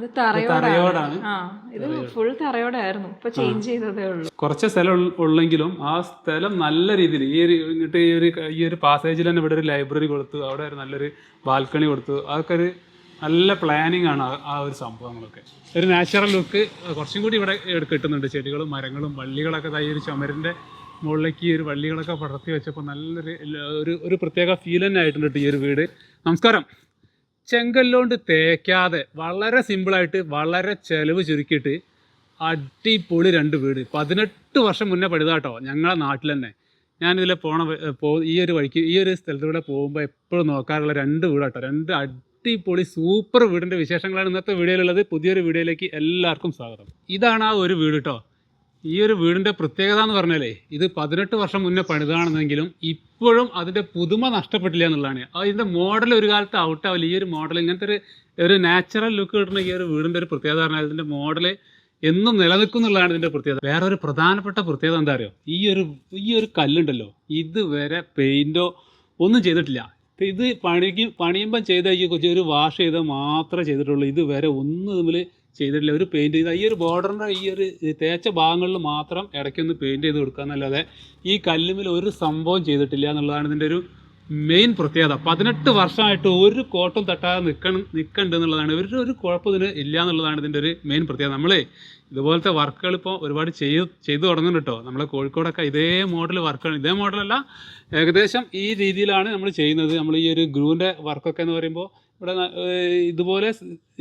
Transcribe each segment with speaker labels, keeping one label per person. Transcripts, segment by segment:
Speaker 1: അത് തറയോടാണ്. ഇത് ഫുൾ തറയോടായിരുന്നു. ഇപ്പൊ ചേഞ്ച് ചെയ്തതേ ഉള്ളൂ.
Speaker 2: കുറച്ച് സ്ഥലം ഉള്ളെങ്കിലും ആ സ്ഥലം നല്ല രീതിയിൽ ഈ ഒരു എന്നിട്ട് ഈ ഒരു ഈ ഒരു പാസേജിൽ തന്നെ ഇവിടെ ഒരു ലൈബ്രറി കൊടുത്തു. അവിടെ ഒരു നല്ലൊരു ബാൽക്കണി കൊടുത്തു. അതൊക്കെ ഒരു നല്ല പ്ലാനിങ് ആണ് ആ- ഒരു സംഭവങ്ങളൊക്കെ. ഒരു നാച്ചുറൽ ലുക്ക് കുറച്ചും കൂടി ഇവിടെ കിട്ടുന്നുണ്ട്. ചെടികളും മരങ്ങളും വള്ളികളൊക്കെ ഈ ഒരു ചുമരിന്റെ മുകളിലേക്ക് ഈ ഒരു വള്ളികളൊക്കെ പടർത്തി വെച്ചപ്പോൾ നല്ലൊരു ഒരു ഒരു പ്രത്യേക ഫീൽ തന്നെ ആയിട്ടുണ്ട് ഈ ഒരു വീട്. നമസ്കാരം. ചെങ്കല്ലോണ്ട് തേക്കാതെ വളരെ സിമ്പിളായിട്ട് വളരെ ചെലവ് ചുരുക്കിയിട്ട് അടിപൊളി രണ്ട് വീട്. പതിനെട്ട് വർഷം മുന്നേ പണിതാട്ടോ ഞങ്ങളെ നാട്ടിൽ തന്നെ ഞാനിതിലെ പോണ പോ ഈ ഒരു വഴിക്ക് ഈ ഒരു സ്ഥലത്തൂടെ പോകുമ്പോൾ എപ്പോഴും നോക്കാറുള്ള രണ്ട് വീടാട്ടോ രണ്ട് അടിപൊളി സൂപ്പർ വീടിന്റെ വിശേഷങ്ങളാണ് ഇന്നത്തെ വീഡിയോയിലുള്ളത്. പുതിയൊരു വീഡിയോയിലേക്ക് എല്ലാവർക്കും സ്വാഗതം. ഇതാണ് ആ ഒരു വീട് കേട്ടോ ഈ ഒരു വീടിന്റെ പ്രത്യേകത എന്ന് പറഞ്ഞാലേ ഇത് പതിനെട്ട് വർഷം മുന്നേ പണിതാണെന്നെങ്കിലും ഇപ്പോഴും അതിന്റെ പുതുമ നഷ്ടപ്പെട്ടില്ല എന്നുള്ളതാണ്. അതിന്റെ മോഡൽ ഒരു കാലത്ത് ഔട്ടാവില്ല ഈ ഒരു മോഡൽ ഇങ്ങനത്തെ ഒരു ഒരു നാച്ചുറൽ ലുക്ക് കിട്ടുന്ന ഈ ഒരു വീടിന്റെ ഒരു പ്രത്യേകത പറഞ്ഞാൽ ഇതിന്റെ മോഡൽ എന്നും നിലനിൽക്കുന്നുള്ളതാണ് ഇതിന്റെ പ്രത്യേകത. വേറെ ഒരു പ്രധാനപ്പെട്ട പ്രത്യേകത എന്താ അറിയോ? ഈ ഒരു ഈ ഒരു കല്ലുണ്ടല്ലോ. ഇതുവരെ പെയിന്റോ ഒന്നും ചെയ്തിട്ടില്ല. ഇത് പണിക്ക് പണിയുമ്പം ചെയ്ത ഒരു വാഷ് ചെയ്താൽ മാത്രമേ ചെയ്തിട്ടുള്ളൂ. ഇതുവരെ ഒന്നും തമ്മിൽ ചെയ്തിട്ടില്ല. ഒരു പെയിന്റ് ചെയ്ത ഈ ഒരു ബോർഡറിന്റെ ഈ ഒരു തേച്ച ഭാഗങ്ങളിൽ മാത്രം ഇടയ്ക്കൊന്ന് പെയിന്റ് ചെയ്ത് കൊടുക്കുക എന്നല്ലാതെ ഈ കല്ലുമിൽ ഒരു സംഭവം ചെയ്തിട്ടില്ല എന്നുള്ളതാണ് ഇതിന്റെ ഒരു മെയിൻ പ്രത്യേകത. പതിനെട്ട് വർഷമായിട്ട് ഒരു കോട്ടം തട്ടാതെ നിൽക്കണം നിൽക്കണ്ട് എന്നുള്ളതാണ്. ഒരു ഒരു കുഴപ്പം ഇതിന് ഇല്ല എന്നുള്ളതാണ് ഇതിന്റെ ഒരു മെയിൻ പ്രത്യേകത. നമ്മൾ ഇതുപോലത്തെ വർക്കുകൾ ഇപ്പോൾ ഒരുപാട് ചെയ്ത് ചെയ്തു തുടങ്ങുന്നുണ്ട് കേട്ടോ നമ്മളെ കോഴിക്കോടൊക്കെ ഇതേ മോഡൽ വർക്കാണ് ഇതേ മോഡലല്ല ഏകദേശം ഈ രീതിയിലാണ് നമ്മൾ ചെയ്യുന്നത്. നമ്മൾ ഈ ഒരു ഗ്രൂവിന്റെ വർക്കൊക്കെ എന്ന് പറയുമ്പോൾ ഇവിടെ ഇതുപോലെ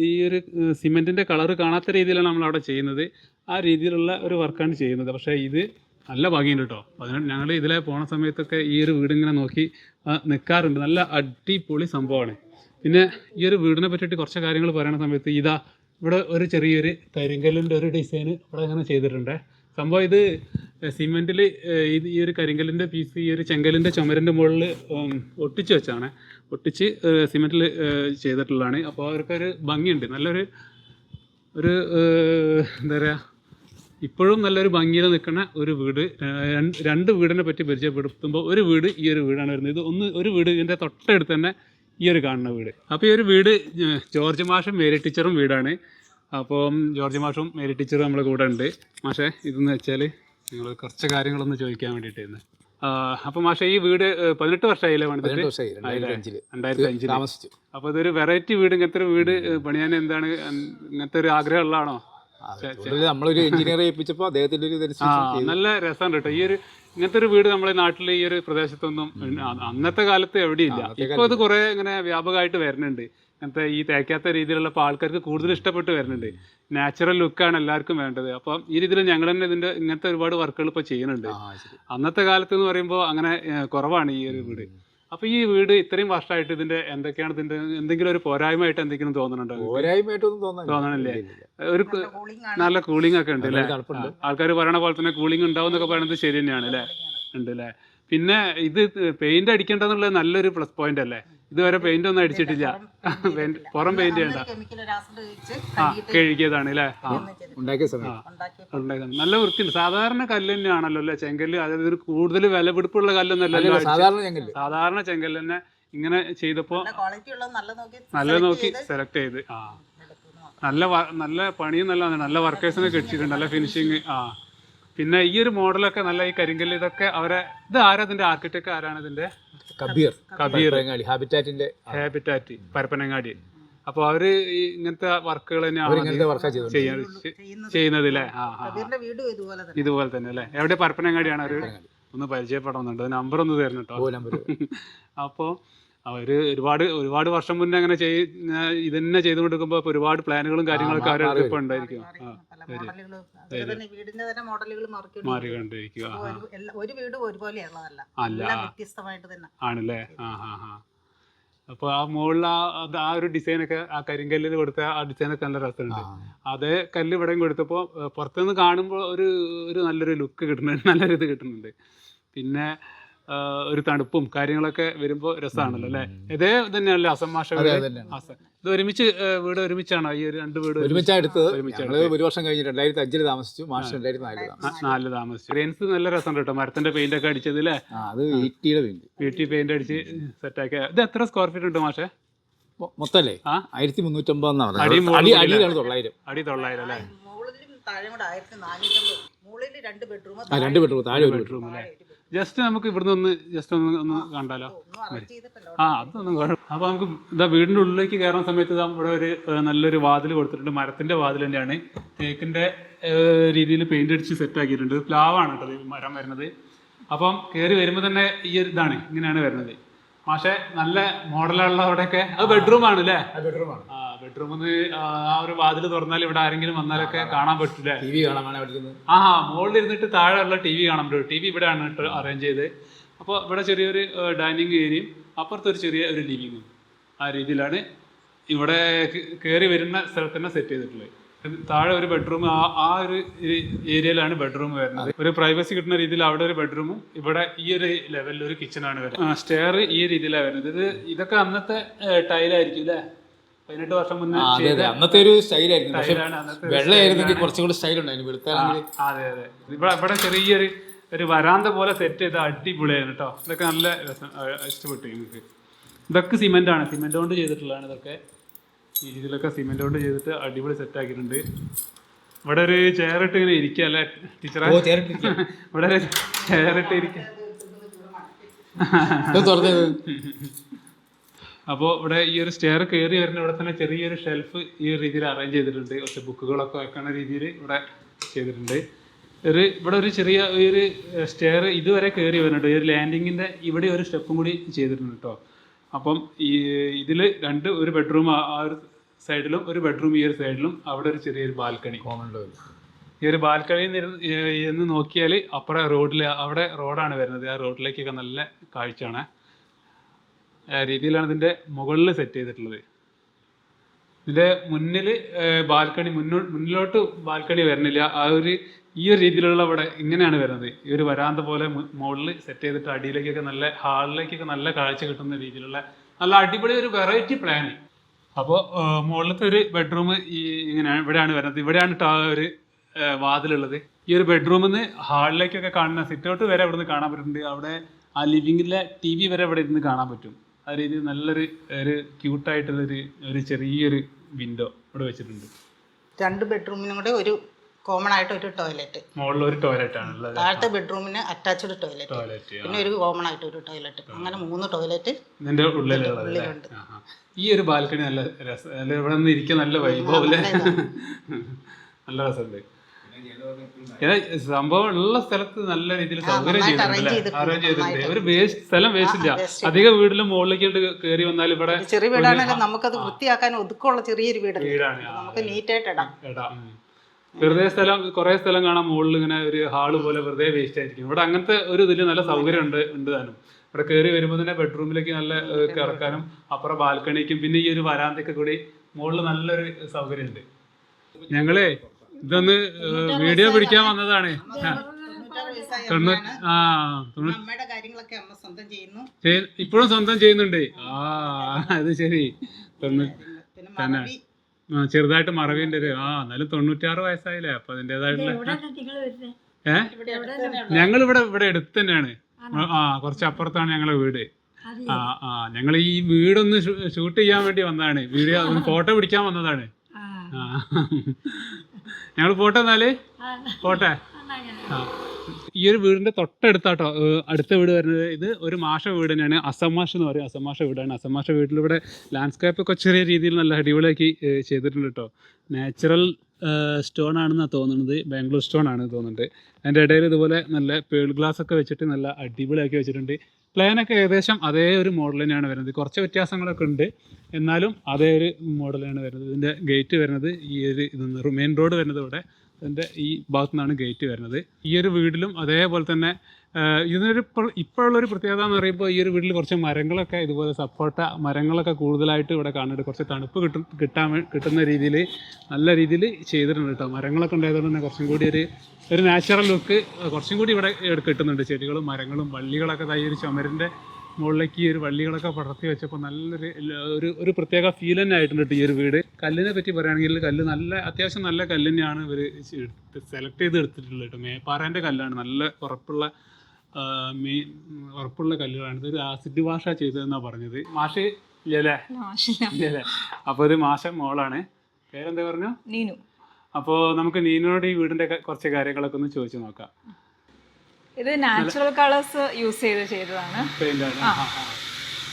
Speaker 2: ഈ ഒരു സിമെന്റിന്റെ കളറ് കാണാത്ത രീതിയിലാണ് നമ്മൾ അവിടെ ചെയ്യുന്നത്. ആ രീതിയിലുള്ള ഒരു വർക്കാണ് ചെയ്യുന്നത്. പക്ഷേ ഇത് നല്ല ഭാഗ്യമുണ്ട് കേട്ടോ. അതിനാൽ ഞങ്ങൾ ഇതിലെ പോണ സമയത്തൊക്കെ ഈ ഒരു വീട് ഇങ്ങനെ നോക്കി നിൽക്കാറുണ്ട് നല്ല അടിപൊളി സംഭവമാണ് പിന്നെ ഈ ഒരു വീടിനെ പറ്റിയിട്ട് കുറച്ച് കാര്യങ്ങൾ പറയുന്ന സമയത്ത് ഇതാ ഇവിടെ ഒരു ചെറിയൊരു കരിങ്കല്ലിന്റെ ഒരു ഡിസൈൻ ഇവിടെ ഇങ്ങനെ ചെയ്തിട്ടുണ്ട്. സംഭവം ഇത് സിമെന്റിൽ ഇത് ഈ ഒരു കരിങ്കല്ലിന്റെ പീസ് ഈ ഒരു ചെങ്കലിന്റെ ചുമരിന്റെ മുകളിൽ ഒട്ടിച്ച് വെച്ചാണ്. ഒട്ടിച്ച് സിമെന്റിൽ ചെയ്തിട്ടുള്ളതാണ്. അപ്പോൾ അവർക്കൊരു ഭംഗിയുണ്ട്. നല്ലൊരു ഒരു എന്താ പറയുക ഇപ്പോഴും നല്ലൊരു ഭംഗിയിൽ നിൽക്കുന്ന ഒരു വീട് രണ്ട് വീടിനെ പറ്റി പരിചയപ്പെടുത്തുമ്പോൾ ഒരു വീട് ഈ ഒരു വീടാണ് വരുന്നത്. ഇത് ഒന്ന് ഒരു വീട് ഇതിന്റെ തൊട്ടടുത്ത് തന്നെ ഈ ഒരു കാണുന്ന വീട്. അപ്പോൾ ഈ ഒരു വീട് ജോർജ് മാഷും മേരി ടീച്ചറും വീടാണ്. അപ്പോൾ ജോർജ് മാഷും മേരി ടീച്ചറും നമ്മുടെ കൂടെ ഉണ്ട്. മാഷേ ഇതെന്ന് വെച്ചാൽ നിങ്ങൾ കുറച്ച് കാര്യങ്ങളൊന്ന് ചോദിക്കാൻ വേണ്ടിയിട്ടായിരുന്നു. അപ്പൊ മാഷേ ഈ വീട് പതിനെട്ട് വർഷമായില്ലേ പണിതിട്ട്?
Speaker 3: രണ്ടായിരത്തി
Speaker 2: അഞ്ചിൽ
Speaker 3: താമസിച്ചു.
Speaker 2: അപ്പോൾ ഇതൊരു വെറൈറ്റി വീട് ഇങ്ങനത്തെ ഒരു വീട് പണിയാൻ എന്താണ് ഇങ്ങനത്തെ ഒരു ആഗ്രഹമുള്ളതാണോ?
Speaker 3: നമ്മളൊരു എഞ്ചിനീയറെ ഏൽപ്പിച്ചപ്പോൾ അദ്ദേഹത്തിന്റെ ഒരു ഇതനുസരിച്ച്.
Speaker 2: നല്ല രസമാണ് കേട്ടോ. ഈ ഒരു ഇങ്ങനത്തെ ഒരു വീട് നമ്മുടെ നാട്ടിൽ ഈ ഒരു പ്രദേശത്തൊന്നും അന്നത്തെ കാലത്ത് എവിടെയില്ല. ഇപ്പൊ അത് കുറെ ഇങ്ങനെ വ്യാപകമായിട്ട് വരുന്നുണ്ട്. അങ്ങനത്തെ ഈ തേക്കാത്ത രീതിയിലുള്ള ഇപ്പൊ ആൾക്കാർക്ക് കൂടുതൽ ഇഷ്ടപ്പെട്ട് വരുന്നുണ്ട്. നാച്ചുറൽ ലുക്കാണ് എല്ലാവർക്കും വേണ്ടത്. അപ്പം ഈ രീതിയിൽ ഞങ്ങൾ തന്നെ ഇതിന്റെ ഇങ്ങനത്തെ ഒരുപാട് വർക്കുകൾ ഇപ്പൊ ചെയ്യുന്നുണ്ട്. അന്നത്തെ കാലത്ത് എന്ന് പറയുമ്പോൾ അങ്ങനെ കുറവാണ് ഈ ഒരു വീട്. അപ്പൊ ഈ വീട് ഇത്രയും വർഷമായിട്ട് ഇതിന്റെ എന്തൊക്കെയാണ് ഇതിന്റെ എന്തെങ്കിലും ഒരു പോരായ്മയായിട്ട് എന്തെങ്കിലും തോന്നുന്നുണ്ടോ
Speaker 3: പോരായ്മയായിട്ടൊന്നും തോന്നുന്നില്ല.
Speaker 2: തോന്നണില്ലേ. ഒരു നല്ല കൂളിംഗ് ഒക്കെ ഉണ്ട് അല്ലേ? ആൾക്കാർ പറയണ പോലെ തന്നെ കൂളിംഗ് ഉണ്ടാവും എന്നൊക്കെ പറയുന്നത് ശരി തന്നെയാണ് അല്ലേ? ഉണ്ട് അല്ലേ? പിന്നെ ഇത് പെയിന്റ് അടിക്കേണ്ടതെന്നുള്ളത് നല്ലൊരു പ്ലസ് പോയിന്റ് അല്ലേ? ഇതുവരെ പെയിന്റ് ഒന്നും അടിച്ചിട്ടില്ല. പുറം പെയിന്റ് ചെയ്യണ്ട. കഴുകിയതാണ് അല്ലേ? നല്ല വൃത്തിയുണ്ട്. സാധാരണ കല്ല് തന്നെയാണല്ലോ അല്ലേ? ചെങ്കല്ല് അതായത് ഒരു കൂടുതൽ വിലപിടിപ്പുള്ള കല്ലൊന്നല്ലല്ലോ.
Speaker 3: സാധാരണ
Speaker 2: ചെങ്കല്ല്. തന്നെ ഇങ്ങനെ ചെയ്തപ്പോ
Speaker 4: നല്ല ക്വാളിറ്റി ഉള്ളത് നല്ല നോക്കി
Speaker 2: നല്ല നോക്കി സെലക്ട് ചെയ്ത്. ആ. നല്ല നല്ല പണിയും നല്ല നല്ല വർക്കേഴ്സിനെ കിട്ടിയിട്ടുണ്ട്. നല്ല ഫിനിഷിങ് ആ. പിന്നെ ഈ ഒരു മോഡലൊക്കെ നല്ല ഈ കരിങ്കല്ല് ഇതൊക്കെ അവരെ ഇത് ആരാ ഇതിന്റെ ആർക്കിടെക്ട് ആരാണ് ഇതിന്റെ?
Speaker 3: കബീർ.
Speaker 2: കബീർ.
Speaker 3: ഹാബിറ്റാറ്റിന്റെ
Speaker 2: ഹാബിറ്റാറ്റ് പരപ്പനങ്ങാടി. അപ്പോൾ അവർ ഇങ്ങനത്തെ വർക്കുകൾ തന്നെയാണ് ചെയ്യുന്നത് അല്ലേ ആ
Speaker 4: ഇതുപോലെ തന്നെ.
Speaker 2: ഇതുപോലെ തന്നെ അല്ലേ? എവിടെ? പരപ്പനങ്ങാടിയാണ് അവർ? ഒന്ന് പരിചയപ്പെടുന്നുണ്ട് നമ്പർ ഒന്ന് തരണം കേട്ടോ
Speaker 3: ഓ നമ്പർ
Speaker 2: അപ്പോൾ അവർ ഒരുപാട് ഒരുപാട് വർഷം മുന്നേ അങ്ങനെ ചെയ് ഇത് തന്നെ ചെയ്തുകൊണ്ടിരിക്കുമ്പോൾ ഇപ്പോൾ ഒരുപാട് പ്ലാനുകളും കാര്യങ്ങളൊക്കെ അവരുടെ ഇപ്പൊ ഉണ്ടായിരിക്കും.
Speaker 4: വീടിന്റെ തന്നെ മോഡലുകൾ
Speaker 2: മാറിക്കൊണ്ടിരിക്കുക.
Speaker 4: ഒരു വീട് ഒരുപോലെയുള്ളതല്ല
Speaker 2: അല്ല.
Speaker 4: വ്യത്യസ്തമായിട്ട് തന്നെ.
Speaker 2: ആണല്ലേ? ആ ആ ഹാ അപ്പോൾ ആ മുകളിൽ ആ ഒരു ഡിസൈനൊക്കെ ആ കരിങ്കല്ലിൽ കൊടുത്ത ആ ഡിസൈൻ ഒക്കെ നല്ല രസമുണ്ട്. അതേ കല്ല് ഇവിടെയും കൊടുത്തപ്പോൾ പുറത്തുനിന്ന് കാണുമ്പോൾ ഒരു ഒരു നല്ലൊരു ലുക്ക് കിട്ടുന്നുണ്ട് നല്ലൊരു ഇത് കിട്ടുന്നുണ്ട്. പിന്നെ ഒരു തണുപ്പും കാര്യങ്ങളൊക്കെ വരുമ്പോൾ രസമാണല്ലോ അല്ലേ? ഇതേ തന്നെയല്ലേ അസമാഷ
Speaker 3: അതെ
Speaker 2: വീട്?
Speaker 3: അത് തന്നെയാണ്
Speaker 2: അസ ഇത് ഒരുമിച്ച് വീട് ഒരുമിച്ചാണോ ഈ ഒരു രണ്ട് വീട്
Speaker 3: ഒരുമിച്ചാണ് എടുത്തത്. ഒരു വർഷം കഴിഞ്ഞ് രണ്ടായിരത്തി അഞ്ചിൽ താമസിച്ചു മാർച്ച് രണ്ടായിരത്തി
Speaker 2: നാലിൽ നാല് താമസിച്ചു. ഗ്രെയിൻസ് നല്ല രസമുണ്ട് കേട്ടോ മരത്തിന്റെ പെയിന്റ് ഒക്കെ അടിച്ചത് അല്ലേ?
Speaker 3: അത്
Speaker 2: വീട്ടിൽ പെയിന്റ് അടിച്ച് സെറ്റ് സെറ്റാക്കിയ ഇത് എത്ര സ്ക്വയർ ഫീറ്റ് ഉണ്ട് മാഷേ?
Speaker 3: മൊത്തല്ലേ? ആയിരത്തി മുന്നൂറ്റമ്പതെന്നാണ്
Speaker 2: അടി
Speaker 3: അടിയിലാണ് തൊള്ളായിരം.
Speaker 2: അടി തൊള്ളായിരം അല്ലേ?
Speaker 4: രണ്ട് ബെഡ്റൂം
Speaker 3: രണ്ട് ബെഡ്റൂം താഴെ ഒരു ബെഡ്റൂം
Speaker 2: റൂം അല്ലേ? ജസ്റ്റ് നമുക്ക് ഇവിടുന്ന് ഒന്ന് ജസ്റ്റ് ഒന്ന് ഒന്ന് കണ്ടാലോ? ആ അതൊന്നും കുഴപ്പം അപ്പോൾ നമുക്ക് ഇതാ വീടിന്റെ ഉള്ളിലേക്ക് കയറുന്ന സമയത്ത് ഇതാ ഇവിടെ ഒരു നല്ലൊരു വാതിൽ കൊടുത്തിട്ടുണ്ട്. മരത്തിന്റെ വാതിൽ തന്നെയാണ്. തേക്കിന്റെ രീതിയിൽ പെയിന്റ് അടിച്ച് സെറ്റ് ആക്കിയിട്ടുണ്ട്. പ്ലാവാണ് കേട്ടോ ഈ മരം വരുന്നത്. അപ്പം കയറി വരുമ്പോൾ തന്നെ ഈ ഒരു ഇതാണ്. ഇങ്ങനെയാണ് വരുന്നത്. പക്ഷേ നല്ല മോഡലുള്ള അവിടെയൊക്കെ. അത് ബെഡ്റൂം ആണ് അല്ലേ
Speaker 3: ബെഡ്റൂം ആണ്.
Speaker 2: ആ ബെഡ്റൂമിൽ ആ ഒരു വാതിൽ തുറന്നാൽ ഇവിടെ ആരെങ്കിലും വന്നാലൊക്കെ കാണാൻ പറ്റില്ല?
Speaker 3: ടി വി കാണാൻ പഠിക്കുന്നത്
Speaker 2: ആ മുകളിൽ ഇരുന്നിട്ട് താഴെയുള്ള ടി വി കാണാൻ പറ്റും. ടി വി ഇവിടെയാണ് കേട്ടോ അറേഞ്ച് ചെയ്ത് അപ്പോൾ ഇവിടെ ചെറിയൊരു ഡൈനിങ് ഏരിയയും അപ്പുറത്തൊരു ചെറിയ ഒരു ലിവിങ്ങും ആ രീതിയിലാണ് ഇവിടെ കയറി വരുന്ന സ്ഥലത്ത് തന്നെ സെറ്റ് ചെയ്തിട്ടുള്ളത് താഴെ ഒരു ബെഡ്റൂം ആ ആ ഒരു ഏരിയയിലാണ് ബെഡ്റൂം വരുന്നത്. ഒരു പ്രൈവസി കിട്ടുന്ന രീതിയിൽ അവിടെ ഒരു ബെഡ്റൂമും ഇവിടെ ഈ ഒരു ലെവലിൽ ഒരു കിച്ചണാണ് വരുന്നത്. സ്റ്റെയർ ഈ രീതിയിലാണ് വരുന്നത്. ഇത് ഇതൊക്കെ അന്നത്തെ ടൈലായിരിക്കും അല്ലേ പതിനെട്ട് വർഷം മുന്നേ
Speaker 3: അതെ
Speaker 2: ചെയ്ത
Speaker 3: അതെ അന്നത്തെ ഒരു സ്റ്റൈലായിരുന്നു. പക്ഷെ വെള്ളമായിരുന്നെങ്കിൽ കുറച്ചും കൂടി സ്റ്റൈൽ ഉണ്ടായിരുന്നു വെളുത്താണെങ്കിൽ.
Speaker 2: അതെ അതെ. ഇവിടെ ഇവിടെ ചെറിയൊരു ഒരു വരാന്ത പോലെ സെറ്റ് ചെയ്ത അടിപൊളിയാണ് കേട്ടോ ഇതൊക്കെ നല്ല രസം ഇഷ്ടപ്പെട്ടു എനിക്ക്. ഇതൊക്കെ സിമെന്റ് ആണ്. സിമെന്റ് കൊണ്ട് ചെയ്തിട്ടുള്ളതാണ് ഇതൊക്കെ. ഈ രീതിയിലൊക്കെ സിമെന്റ് കൊണ്ട് ചെയ്തിട്ട് അടിപൊളി സെറ്റ് ആക്കിയിട്ടുണ്ട്. ഇവിടെ ഒരു ചെയർ ഇട്ട് ഇങ്ങനെ ഇരിക്കുക അല്ലേ ടീച്ചറെ? ഇവിടെ ഒരു ചെയർ ഇട്ട് ഇരിക്കുക
Speaker 3: തുറന്നത്
Speaker 2: അപ്പോൾ ഇവിടെ ഈ ഒരു സ്റ്റെയർ കയറി വരുന്ന ഇവിടെ തന്നെ ചെറിയൊരു ഷെൽഫ് ഈ ഒരു രീതിയിൽ അറേഞ്ച് ചെയ്തിട്ടുണ്ട്. കുറച്ച് ബുക്കുകളൊക്കെ വെക്കുന്ന രീതിയിൽ ഇവിടെ ചെയ്തിട്ടുണ്ട്. ഒരു ഇവിടെ ഒരു ചെറിയ ഒരു സ്റ്റെയർ ഇതുവരെ കയറി വരുന്നുണ്ട് ഈ ഒരു ലാൻഡിങ്ങിന്റെ ഇവിടെ ഒരു സ്റ്റെപ്പും കൂടി ചെയ്തിട്ടുണ്ട് കേട്ടോ അപ്പം ഈ ഇതിൽ രണ്ട് ഒരു ബെഡ്റൂം ആ ഒരു സൈഡിലും ഒരു ബെഡ്റൂം ഈ ഒരു സൈഡിലും അവിടെ ഒരു ചെറിയൊരു ബാൽക്കണി
Speaker 3: കോമൺ
Speaker 2: ഈ ഒരു ബാൽക്കണിയിൽ നിന്ന് എന്ന് നോക്കിയാൽ അപ്പുറം റോഡിൽ അവിടെ റോഡാണ് വരുന്നത്. ആ റോഡിലേക്കൊക്കെ നല്ല കാഴ്ചയാണ്. രീതിയിലാണ് ഇതിന്റെ മുകളിൽ സെറ്റ് ചെയ്തിട്ടുള്ളത്. ഇതിന്റെ മുന്നിൽ ബാൽക്കണി മുന്നോ മുന്നിലോട്ട് ബാൽക്കണി വരുന്നില്ല ആ ഒരു ഈ ഒരു രീതിയിലുള്ള ഇവിടെ ഇങ്ങനെയാണ് വരുന്നത്. ഈ ഒരു വരാന്ത പോലെ മുകളിൽ സെറ്റ് ചെയ്തിട്ട് അടിയിലേക്കൊക്കെ നല്ല ഹാളിലേക്കൊക്കെ നല്ല കാഴ്ച കിട്ടുന്ന രീതിയിലുള്ള നല്ല അടിപൊളി ഒരു വെറൈറ്റി പ്ലാൻ അപ്പോൾ മുകളിലത്തെ ഒരു ബെഡ്റൂം ഈ ഇങ്ങനെയാണ് ഇവിടെയാണ് വരുന്നത്. ഇവിടെയാണ് ആ ഒരു വാതിലുള്ളത്. ഈ ഒരു ബെഡ്റൂമിൽ നിന്ന് ഹാളിലേക്കൊക്കെ കാണുന്ന സിറ്റ് ഔട്ട് വരെ ഇവിടുന്ന് കാണാൻ പറ്റുന്നുണ്ട്. അവിടെ ആ ലിവിങ്ങിലെ ടി വി വരെ ഇവിടെ ഇരുന്ന് കാണാൻ പറ്റും. ആ രീതിയിൽ നല്ലൊരു ഒരു ക്യൂട്ടായിട്ടുള്ളൊരു ഒരു ചെറിയൊരു വിൻഡോ ഇവിടെ വെച്ചിട്ടുണ്ട്.
Speaker 4: രണ്ട് ബെഡ്റൂമിനും കൂടെ ഒരു കോമൺ ആയിട്ട് ഒരു ടോയ്ലറ്റ്
Speaker 2: മുകളിൽ ഒരു ടോയ്ലറ്റ് ആണ്
Speaker 4: താഴത്തെ ബെഡ്റൂമിന് അറ്റാച്ച്ഡ് ടോയ്ലറ്റ്
Speaker 2: ടോയ്ലറ്റ്
Speaker 4: പിന്നെ ഒരു കോമൺ ആയിട്ട് ഒരു ടോയ്ലറ്റ് അങ്ങനെ മൂന്ന് ടോയ്ലറ്റ്
Speaker 2: ഇതിന്റെ?
Speaker 4: ഉള്ളിലുണ്ട്.
Speaker 2: ഈ ഒരു ബാൽക്കണി നല്ല രസം ഇവിടെ നിന്ന് ഇരിക്കാൻ നല്ല വൈഭവം അല്ലേ? നല്ല രസമുണ്ട്. സംഭവം ഉള്ള സ്ഥലത്ത് നല്ല രീതിയിൽ സൗകര്യം
Speaker 4: ചെയ്തിട്ടില്ല
Speaker 2: ചെയ്തിട്ടുണ്ട് അറേഞ്ച് ചെയ്തിട്ടുണ്ട് ഒരു വേസ്റ്റ് സ്ഥലം വേസ്റ്റ് ഇല്ല. അധിക വീട്ടിലും മുകളിലേക്ക് കയറി വന്നാൽ ഇവിടെ
Speaker 4: ചെറിയ വീടാണെങ്കിൽ നമുക്കത് വൃത്തിയാക്കാൻ ഒതുക്കമുള്ള ചെറിയൊരു വീട്
Speaker 2: വീടാണ്.
Speaker 4: നമുക്ക് നീറ്റായിട്ട് ഇടാം.
Speaker 2: വെറുതെ സ്ഥലം കുറെ സ്ഥലം കാണാൻ മുകളിൽ ഇങ്ങനെ ഒരു ഹാൾ പോലെ വെറുതെ വേസ്റ്റ് ആയിരിക്കും. ഇവിടെ അങ്ങനത്തെ ഒരു ഇതിൽ നല്ല സൗകര്യം ഉണ്ട് ഉണ്ട് താനും. ഇവിടെ കയറി വരുമ്പോൾ തന്നെ ബെഡ്റൂമിലേക്ക് നല്ല കിടക്കാനും അപ്പുറം ബാൽക്കണിക്കും പിന്നെ ഈ ഒരു വരാന്തൊക്കെ കൂടി മുകളിൽ നല്ലൊരു സൗകര്യം ഉണ്ട് ഞങ്ങളെ ഇതൊന്ന് വീഡിയോ പിടിക്കാൻ വന്നതാണ്. ആ,
Speaker 4: അമ്മയുടെ കാര്യങ്ങളൊക്കെ അമ്മ സ്വന്തം ചെയ്യുന്നു.
Speaker 2: ഇപ്പോഴും സ്വന്തം ചെയ്യുന്നുണ്ട്. ആ അത് ശരി.
Speaker 4: മറവി.
Speaker 2: ആ, ചെറുതായിട്ട് മറവിന്റെ ഒരു ആ എന്നാലും തൊണ്ണൂറ്റാറ് വയസ്സായില്ലേ? അപ്പൊ അതിന്റെതായിട്ടുള്ള ഏ?
Speaker 4: തന്നെ
Speaker 2: ഞങ്ങൾ ഇവിടെ ഇവിടെ അടുത്ത് തന്നെയാണ്. ആ കുറച്ച് അപ്പുറത്താണ് ഞങ്ങളെ വീട്. ആ ആ ഞങ്ങൾ ഈ വീടൊന്ന് ഷൂട്ട് ചെയ്യാൻ വേണ്ടി വന്നതാണ്. വീഡിയോ ഫോട്ടോ പിടിക്കാൻ വന്നതാണ്. ആ. ഞങ്ങൾ പോട്ടെ എന്നാൽ? പോട്ടെ. ആ. ഈ ഒരു വീടിന്റെ തൊട്ടടുത്താട്ടോ അടുത്ത വീട് വരുന്നത്. ഇത് ഒരു മാഷ വീട് തന്നെയാണ്. അസമാഷ എന്ന് പറയും. അസമാഷ വീടാണ്. അസമാഷ വീട്ടിലിവിടെ ലാൻഡ്സ്കേപ്പ് ഒക്കെ ചെറിയ രീതിയിൽ നല്ല അടിപൊളിയാക്കി ചെയ്തിട്ടുണ്ട് കേട്ടോ നാച്ചുറൽ സ്റ്റോൺ ആണെന്നാണ് തോന്നുന്നത്. ബാംഗ്ലൂർ സ്റ്റോൺ ആണെന്ന് തോന്നുന്നുണ്ട്. അതിന്റെ ഇടയിൽ ഇതുപോലെ നല്ല പേൾ ഗ്ലാസ് ഒക്കെ വെച്ചിട്ട് നല്ല അടിപൊളിയാക്കി വെച്ചിട്ടുണ്ട്. പ്ലാനൊക്കെ ഏകദേശം അതേ ഒരു മോഡൽ തന്നെയാണ് വരുന്നത്. കുറച്ച് വ്യത്യാസങ്ങളൊക്കെ ഉണ്ട്. എന്നാലും അതേ ഒരു മോഡലാണ് വരുന്നത്. ഇതിന്റെ ഗേറ്റ് വരുന്നത് ഈ ഒരു ഇത് മെയിൻ റോഡ് വരുന്നത് ഇവിടെ. ഇതിന്റെ ഈ ഭാഗത്തു നിന്നാണ് ഗേറ്റ് വരുന്നത്. ഈ ഒരു വീടിലും അതേപോലെ തന്നെ ഇതിനൊരു ഇപ്പോഴുള്ളൊരു പ്രത്യേകത എന്ന് പറയുമ്പോൾ ഈ ഒരു വീട്ടിൽ കുറച്ച് മരങ്ങളൊക്കെ ഇതുപോലെ സപ്പോർട്ട മരങ്ങളൊക്കെ കൂടുതലായിട്ട് ഇവിടെ കാണുന്നുണ്ട്. കുറച്ച് തണുപ്പ് കിട്ടും കിട്ടാൻ കിട്ടുന്ന രീതിയിൽ നല്ല രീതിയിൽ ചെയ്തിട്ടുണ്ട് കേട്ടോ മരങ്ങളൊക്കെ ഉണ്ടായതുകൊണ്ട് തന്നെ കുറച്ചും കൂടി ഒരു ഒരു നാച്ചുറൽ ലുക്ക് കുറച്ചും കൂടി ഇവിടെ കിട്ടുന്നുണ്ട്. ചെടികളും മരങ്ങളും വള്ളികളൊക്കെ തൈ ഒരു ചുമരിന്റെ മുകളിലേക്ക് ഈ ഒരു വള്ളികളൊക്കെ പടർത്തി വെച്ചപ്പോൾ നല്ലൊരു ഒരു ഒരു പ്രത്യേക ഫീൽ തന്നെ ആയിട്ടുണ്ട് ഈ ഒരു വീട്. കല്ലിനെ പറ്റി പറയുകയാണെങ്കിൽ കല്ല് നല്ല അത്യാവശ്യം നല്ല കല്ല് തന്നെയാണ് ഇവർ സെലക്ട് ചെയ്ത് എടുത്തിട്ടുള്ളത് കേട്ടോ മേപ്പാറേന്റെ കല്ലാണ് നല്ല ഉറപ്പുള്ള ആ, മീ ഉറപ്പുള്ള കല്ലുകളാണ്. ഇതൊരു ആസിഡ് വാഷ ചെയ്തതെന്നാണ് പറഞ്ഞത്. മാഷ് ഇല്ലല്ലേ? ഇല്ലല്ലേ? അപ്പോൾ ഒരു മാഷം മോളാണ്. പേരെന്താ പറഞ്ഞു?
Speaker 1: നീനു.
Speaker 2: അപ്പോൾ നമുക്ക് നീനോട് ഈ വീടിന്റെ കുറച്ച് കാര്യങ്ങളൊക്കെ ഒന്ന് ചോദിച്ചു നോക്കാം.
Speaker 1: ഇത് നാച്ചുറൽ കളേഴ്സ് യൂസ് ചെയ്ത് ചെയ്തതാണ്.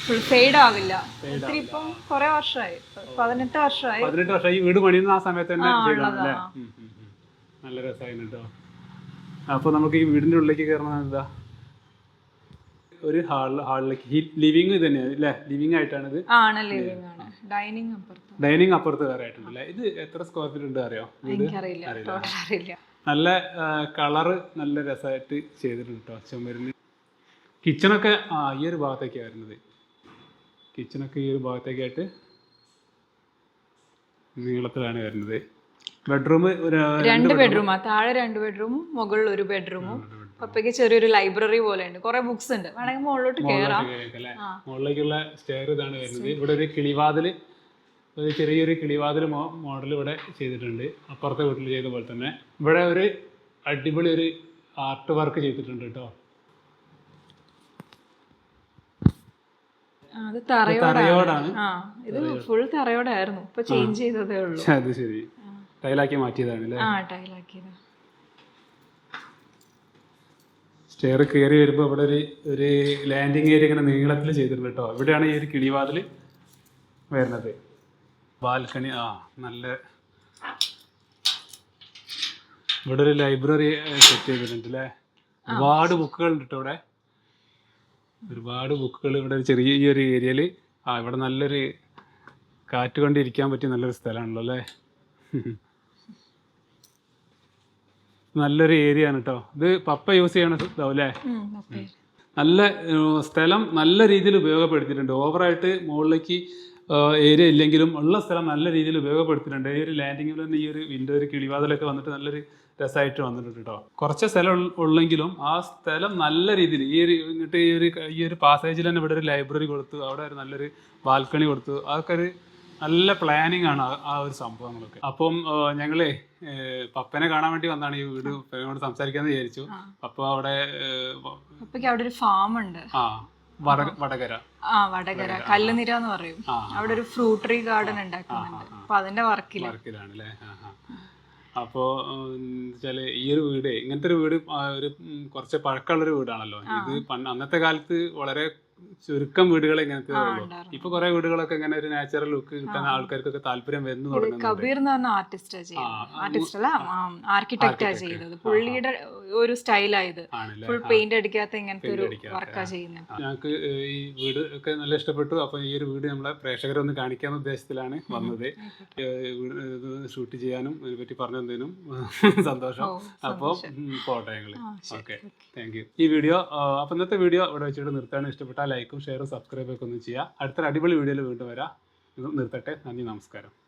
Speaker 1: ഫുൾ ഫെയ്ഡ് ആവില്ല. ഒത്തിരി ഇപ്പം കുറെ വർഷമായി പതിനെട്ട് വർഷമായി
Speaker 2: പതിനെട്ട് വർഷമായി വീട് പണിയുന്ന ആ സമയത്ത് തന്നെ. നല്ല രസമായിരുന്നു കേട്ടോ അപ്പോൾ നമുക്ക് ഈ വീടിന്റെ ഉള്ളിലേക്ക് കയറണം എന്താ? ഒരു ഹാളിൽ ഹാളിലേക്ക്. ലിവിങ് തന്നെയാണ് അല്ലേ ലിവിങ് ആയിട്ടാണ് ഇത്
Speaker 1: ആണ് ലിവിംഗ് ആണ്. ഡൈനിങ് അപ്പുറത്ത്.
Speaker 2: ഡൈനിങ് അപ്പുറത്ത് വേറെ ആയിട്ടുണ്ട് ഇത് എത്ര സ്ക്വയർ ഫീറ്റ് ഉണ്ട് അറിയോ? വീട്
Speaker 1: എനിക്കറിയില്ല. ടോട്ടൽ അറിയില്ല.
Speaker 2: നല്ല കളറ് നല്ല രസമായിട്ട് ചെയ്തിട്ടുണ്ട് കേട്ടോ ചുമരിന്. കിച്ചണൊക്കെ ആ ഈ ഒരു ഭാഗത്തേക്കാണ് വരുന്നത്. കിച്ചണൊക്കെ ഈ ഒരു ഭാഗത്തേക്കായിട്ട് നീളത്തിലാണ് വരുന്നത്. ബെഡ്റൂം ഒരു
Speaker 1: രണ്ട് ബെഡ്റൂമാ താഴെ രണ്ട് ബെഡ്റൂമും മുകളിൽ ഒരു ബെഡ്റൂമും പപ്പയ്ക്ക് ചെറിയൊരു ലൈബ്രറി പോലെ ഉണ്ട് കുറെ ബുക്സ് ഉണ്ട്. വേണമെങ്കിൽ മുകളിലോട്ട് കയറാം
Speaker 2: മുകളിലേക്കുള്ള സ്റ്റെയർ ഇതാണ് വരുന്നത്. ഇവിടെ ഒരു കിളിവാതിൽ ഒരു ചെറിയൊരു കിളിവാതിൽ മോഡൽ ഇവിടെ ചെയ്തിട്ടുണ്ട്. അപ്പുറത്തെ വീട്ടിൽ ചെയ്ത പോലെ തന്നെ. ഇവിടെ ഒരു അടിപൊളി ഒരു ആർട്ട് വർക്ക് ചെയ്തിട്ടുണ്ട് കേട്ടോ.
Speaker 1: അത് തറയോടാണ്. ഇത് ഫുൾ തറയോടായിരുന്നു. ഇപ്പൊ ചേഞ്ച് ചെയ്തതേ ഉള്ളൂ.
Speaker 2: അത് ശരി. ടൈലാക്കി മാറ്റിയതാണ്
Speaker 1: ആ ടൈലാക്കിയത്
Speaker 2: സ്റ്റെയർ കയറി വരുമ്പോൾ ഇവിടെ ഒരു ഒരു ലാൻഡിങ് ഏരിയ ഇങ്ങനെ നീളത്തിൽ ചെയ്തിട്ടുണ്ട് കേട്ടോ ഇവിടെയാണ് ഈ ഒരു കിളിവാതിൽ വരുന്നത്. ബാൽക്കണി ആ നല്ല ഇവിടെ ഒരു ലൈബ്രറി സെറ്റ് ചെയ്തിട്ടുണ്ട് അല്ലേ ഒരുപാട് ബുക്കുകൾ ഉണ്ട് കേട്ടോ ഇവിടെ. ഒരുപാട് ബുക്കുകൾ ഇവിടെ ഒരു ചെറിയ ഈ ഒരു ഏരിയയിൽ ആ ഇവിടെ നല്ലൊരു കാറ്റ് കൊണ്ട് ഇരിക്കാൻ പറ്റിയ നല്ലൊരു സ്ഥലമാണല്ലോ അല്ലേ നല്ലൊരു ഏരിയ ആണ് കേട്ടോ ഇത് പപ്പ യൂസ് ചെയ്യണ ഇതാവും അല്ലേ
Speaker 1: ഉം, പപ്പേ.
Speaker 2: നല്ല സ്ഥലം നല്ല രീതിയിൽ ഉപയോഗപ്പെടുത്തിയിട്ടുണ്ട്. ഓവറായിട്ട് മുകളിലേക്ക് ഏരിയ ഇല്ലെങ്കിലും ഉള്ള സ്ഥലം നല്ല രീതിയിൽ ഉപയോഗപ്പെടുത്തിയിട്ടുണ്ട്. ഈ ഒരു ലാൻഡിങ്ങിൽ തന്നെ ഈ ഒരു വിൻഡോ ഒരു കിളിവാതിലൊക്കെ വന്നിട്ട് നല്ലൊരു രസമായിട്ട് വന്നിട്ടുണ്ട് കേട്ടോ കുറച്ച് സ്ഥലം ഉള്ളെങ്കിലും ആ സ്ഥലം നല്ല രീതിയിൽ ഈ ഒരു എന്നിട്ട് ഈ ഒരു ഈ ഒരു പാസേജിൽ തന്നെ ഇവിടെ ഒരു ലൈബ്രറി കൊടുത്തു. അവിടെ ഒരു നല്ലൊരു ബാൽക്കണി കൊടുത്തു. അതൊക്കെ ഒരു നല്ല പ്ലാനിങ് ആണ് ആ- ഒരു സംഭവങ്ങളൊക്കെ. അപ്പം ഞങ്ങളെ പപ്പനെ കാണാൻ വേണ്ടി വന്നാണ് ഈ വീട് പപ്പനോട് സംസാരിക്കാന്ന് വിചാരിച്ചു. അപ്പൊ അവിടെ
Speaker 1: അവിടെ ഒരു ഫാം ഉണ്ട്.
Speaker 2: ആ വട വടകര.
Speaker 1: ആ വടകര. കല്ലുനിര എന്ന് പറയും. അവിടെ ഒരു ഫ്രൂട്ട് ട്രീ ഗാർഡൻ ഉണ്ടാക്കുന്നുണ്ട്. അപ്പൊ അതിന്റെ വർക്കിൽ.
Speaker 2: വർക്കിലാണ് അല്ലേ അപ്പോൾ വെച്ചാൽ ഈ ഒരു വീട് ഇങ്ങനത്തെ ഒരു വീട് ഒരു കുറച്ച് പഴക്കമുള്ളൊരു വീടാണല്ലോ. ഇത് അന്നത്തെ കാലത്ത് വളരെ ചുരുക്കം വീടുകളെ ഇങ്ങനത്തെ. ഇപ്പൊ കുറെ വീടുകളൊക്കെ ഇങ്ങനെ ഒരു നാച്ചുറൽ ലുക്ക് കിട്ടാൻ ആൾക്കാർക്കൊക്കെ താല്പര്യം വരുന്നു
Speaker 1: കബീർ എന്ന് പറഞ്ഞ ആർട്ടിസ്റ്റാ ചെയ്തത് ആർട്ടിസ്റ്റ് അല്ല ആർക്കിടെക്റ്റാ ചെയ്തത്. പുള്ളിയുടെ ഒരു സ്റ്റൈലായത് ഫുൾ പെയിന്റ് അടിക്കാത്ത ഇങ്ങനത്തെ ഒരു വർക്കാ ചെയ്യുന്നത്.
Speaker 2: ഞങ്ങൾക്ക് ഈ വീട് ഒക്കെ നല്ല ഇഷ്ടപ്പെട്ടു. അപ്പൊ ഈ ഒരു വീട് നമ്മളെ പ്രേക്ഷകരെ ഒന്ന് കാണിക്കാന്ന ഉദ്ദേശത്തിലാണ് വന്നത്. ഷൂട്ട് ചെയ്യാനും ഇതിനെപ്പറ്റി പറഞ്ഞു തന്നതിനും സന്തോഷം. അപ്പോൾ പോട്ടെ ഞങ്ങൾ ഓക്കെ. താങ്ക് യു ഈ വീഡിയോ അപ്പൊ ഇന്നത്തെ വീഡിയോ ഇവിടെ വെച്ചിട്ട് നിർത്താൻ ഇഷ്ടപ്പെട്ടാൽ ലൈക്കും ഷെയറും സബ്സ്ക്രൈബൊക്കെ ഒന്നും ചെയ്യുക. അടുത്തൊരു അടിപൊളി വീഡിയോയിൽ വീണ്ടും വരാം. നിർത്തട്ടെ. നന്ദി നമസ്കാരം.